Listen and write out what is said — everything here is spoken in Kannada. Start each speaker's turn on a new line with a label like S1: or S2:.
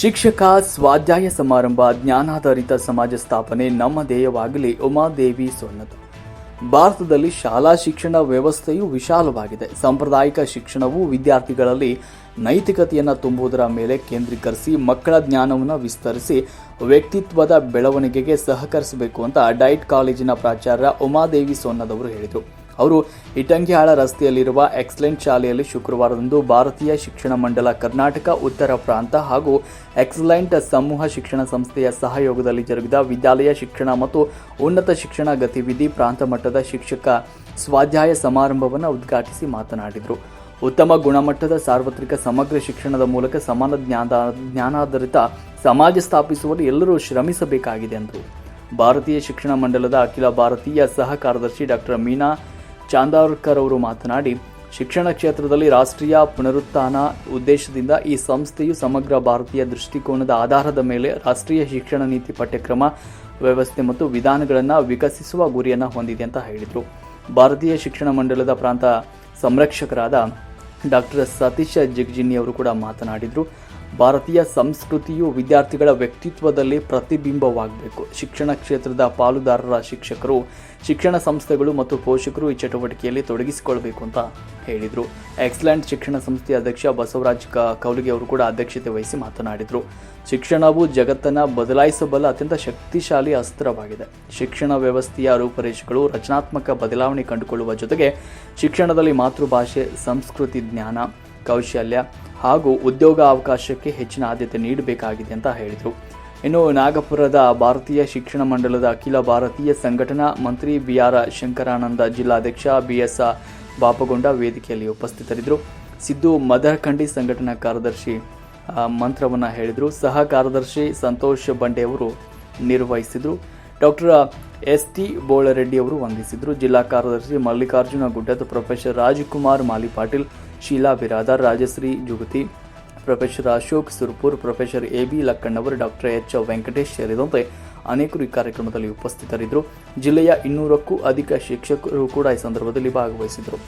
S1: ಶಿಕ್ಷಕ ಸ್ವಾಧ್ಯಾಯ ಸಮಾರಂಭ ಜ್ಞಾನಾಧಾರಿತ ಸಮಾಜ ಸ್ಥಾಪನೆ ನಮ್ಮ ಧ್ಯೇಯವಾಗಲಿ, ಉಮಾದೇವಿ ಸ್ವರ್ಣದ ಭಾರತದಲ್ಲಿ ಶಾಲಾ ಶಿಕ್ಷಣ ವ್ಯವಸ್ಥೆಯು ವಿಶಾಲವಾಗಿದೆ. ಸಾಂಪ್ರದಾಯಿಕ ಶಿಕ್ಷಣವು ವಿದ್ಯಾರ್ಥಿಗಳಲ್ಲಿ ನೈತಿಕತೆಯನ್ನು ತುಂಬುವುದರ ಮೇಲೆ ಕೇಂದ್ರೀಕರಿಸಿ, ಮಕ್ಕಳ ಜ್ಞಾನವನ್ನು ವಿಸ್ತರಿಸಿ, ವ್ಯಕ್ತಿತ್ವದ ಬೆಳವಣಿಗೆಗೆ ಸಹಕರಿಸಬೇಕು ಅಂತ ಡೈಟ್ ಕಾಲೇಜಿನ ಪ್ರಾಚಾರ್ಯ ಉಮಾದೇವಿ ಸೊನ್ನದವರು ಹೇಳಿದರು. ಅವರು ಇಟಂಗಿಹಾಳ ರಸ್ತೆಯಲ್ಲಿರುವ ಎಕ್ಸಲೆಂಟ್ ಶಾಲೆಯಲ್ಲಿ ಶುಕ್ರವಾರದಂದು ಭಾರತೀಯ ಶಿಕ್ಷಣ ಮಂಡಲ, ಕರ್ನಾಟಕ, ಉತ್ತರ ಪ್ರಾಂತ ಹಾಗೂ ಎಕ್ಸಲೆಂಟ್ ಸಮೂಹ ಶಿಕ್ಷಣ ಸಂಸ್ಥೆಯ ಸಹಯೋಗದಲ್ಲಿ ಜರುಗಿದ ವಿದ್ಯಾಲಯ ಶಿಕ್ಷಣ ಮತ್ತು ಉನ್ನತ ಶಿಕ್ಷಣ ಗತಿವಿಧಿ ಪ್ರಾಂತ ಮಟ್ಟದ ಶಿಕ್ಷಕ ಸ್ವಾಧ್ಯಾಯ ಸಮಾರಂಭವನ್ನು ಉದ್ಘಾಟಿಸಿ ಮಾತನಾಡಿದರು. ಉತ್ತಮ ಗುಣಮಟ್ಟದ ಸಾರ್ವತ್ರಿಕ ಸಮಗ್ರ ಶಿಕ್ಷಣದ ಮೂಲಕ ಸಮಾನ ಜ್ಞಾನ ಜ್ಞಾನಾಧಾರಿತ ಸಮಾಜ ಸ್ಥಾಪಿಸುವಲ್ಲಿ ಎಲ್ಲರೂ ಶ್ರಮಿಸಬೇಕಾಗಿದೆ ಎಂದರು. ಭಾರತೀಯ ಶಿಕ್ಷಣ ಮಂಡಲದ ಅಖಿಲ ಭಾರತೀಯ ಸಹ ಕಾರ್ಯದರ್ಶಿ ಡಾಕ್ಟರ್ ಮೀನಾ ಚಾಂದಾರ್ಕರ್ ಅವರು ಮಾತನಾಡಿ, ಶಿಕ್ಷಣ ಕ್ಷೇತ್ರದಲ್ಲಿ ರಾಷ್ಟ್ರೀಯ ಪುನರುತ್ಥಾನ ಉದ್ದೇಶದಿಂದ ಈ ಸಂಸ್ಥೆಯು ಸಮಗ್ರ ಭಾರತೀಯ ದೃಷ್ಟಿಕೋನದ ಆಧಾರದ ಮೇಲೆ ರಾಷ್ಟ್ರೀಯ ಶಿಕ್ಷಣ ನೀತಿ ಪಠ್ಯಕ್ರಮ ವ್ಯವಸ್ಥೆ ಮತ್ತು ವಿಧಾನಗಳನ್ನು ವಿಕಸಿಸುವ ಗುರಿಯನ್ನು ಹೊಂದಿದೆ ಅಂತ ಹೇಳಿದರು. ಭಾರತೀಯ ಶಿಕ್ಷಣ ಮಂಡಳದ ಪ್ರಾಂತ ಸಂರಕ್ಷಕರಾದ ಡಾಕ್ಟರ್ ಸತೀಶ ಜಿಗ್ಜಿನಿ ಅವರು ಕೂಡ ಮಾತನಾಡಿದರು. ಭಾರತೀಯ ಸಂಸ್ಕೃತಿಯು ವಿದ್ಯಾರ್ಥಿಗಳ ವ್ಯಕ್ತಿತ್ವದಲ್ಲಿ ಪ್ರತಿಬಿಂಬವಾಗಬೇಕು. ಶಿಕ್ಷಣ ಕ್ಷೇತ್ರದ ಪಾಲುದಾರರ ಶಿಕ್ಷಕರು, ಶಿಕ್ಷಣ ಸಂಸ್ಥೆಗಳು ಮತ್ತು ಪೋಷಕರು ಈ ಚಟುವಟಿಕೆಯಲ್ಲಿ ತೊಡಗಿಸಿಕೊಳ್ಬೇಕು ಅಂತ ಹೇಳಿದರು. ಎಕ್ಸಲೆಂಟ್ ಶಿಕ್ಷಣ ಸಂಸ್ಥೆಯ ಅಧ್ಯಕ್ಷ ಬಸವರಾಜ್ ಕೌಲಿಗೆ ಅವರು ಕೂಡ ಅಧ್ಯಕ್ಷತೆ ವಹಿಸಿ ಮಾತನಾಡಿದರು. ಶಿಕ್ಷಣವು ಜಗತ್ತನ್ನು ಬದಲಾಯಿಸಬಲ್ಲ ಅತ್ಯಂತ ಶಕ್ತಿಶಾಲಿ ಅಸ್ತ್ರವಾಗಿದೆ. ಶಿಕ್ಷಣ ವ್ಯವಸ್ಥೆಯ ರೂಪರೇಷೆಗಳು ರಚನಾತ್ಮಕ ಬದಲಾವಣೆ ಕಂಡುಕೊಳ್ಳುವ ಜೊತೆಗೆ ಶಿಕ್ಷಣದಲ್ಲಿ ಮಾತೃಭಾಷೆ, ಸಂಸ್ಕೃತಿ ಜ್ಞಾನ ಕೌಶಲ್ಯ ಹಾಗೂ ಉದ್ಯೋಗ ಅವಕಾಶಕ್ಕೆ ಹೆಚ್ಚಿನ ಆದ್ಯತೆ ನೀಡಬೇಕಾಗಿದೆ ಅಂತ ಹೇಳಿದರು. ಇನ್ನು ನಾಗಪುರದ ಭಾರತೀಯ ಶಿಕ್ಷಣ ಮಂಡಲದ ಅಖಿಲ ಭಾರತೀಯ ಸಂಘಟನಾ ಮಂತ್ರಿ ಬಿ ಆರ್ ಶಂಕರಾನಂದ ಜಿಲ್ಲಾಧ್ಯಕ್ಷ ಬಿ ಎಸ್ ಬಾಪಗೊಂಡ ವೇದಿಕೆಯಲ್ಲಿ ಉಪಸ್ಥಿತರಿದ್ದರು. ಸಿದ್ದು ಮದರಖಂಡಿ ಸಂಘಟನಾ ಕಾರ್ಯದರ್ಶಿ ಮಂತ್ರವನ್ನು ಹೇಳಿದರು. ಸಹ ಕಾರ್ಯದರ್ಶಿ ಸಂತೋಷ್ ಬಂಡೆ ಅವರು ನಿರ್ವಹಿಸಿದರು. ಡಾಕ್ಟರ್ ಎಸ್ ಟಿ ಬೋಳರೆಡ್ಡಿ ಅವರು ವಂದಿಸಿದರು. ಜಿಲ್ಲಾ ಕಾರ್ಯದರ್ಶಿ Mallikarjuna Guddad professor Rajkumar Mali Patil, Sheela Biradar, Rajashree Jugati, professor Ashok Surpur, professor A B Lakkannavar doctor H Venkatesh ಸೇರಿದಂತೆ ಅನೇಕರು ಈ ಕಾರ್ಯಕ್ರಮದಲ್ಲಿ ಉಪಸ್ಥಿತರಿದ್ದರು. ಜಿಲ್ಲೆಯ ಇನ್ನೂರಕ್ಕೂ ಅಧಿಕ ಶಿಕ್ಷಕರು ಕೂಡ ಈ ಸಂದರ್ಭದಲ್ಲಿ ಭಾಗವಹಿಸಿದರು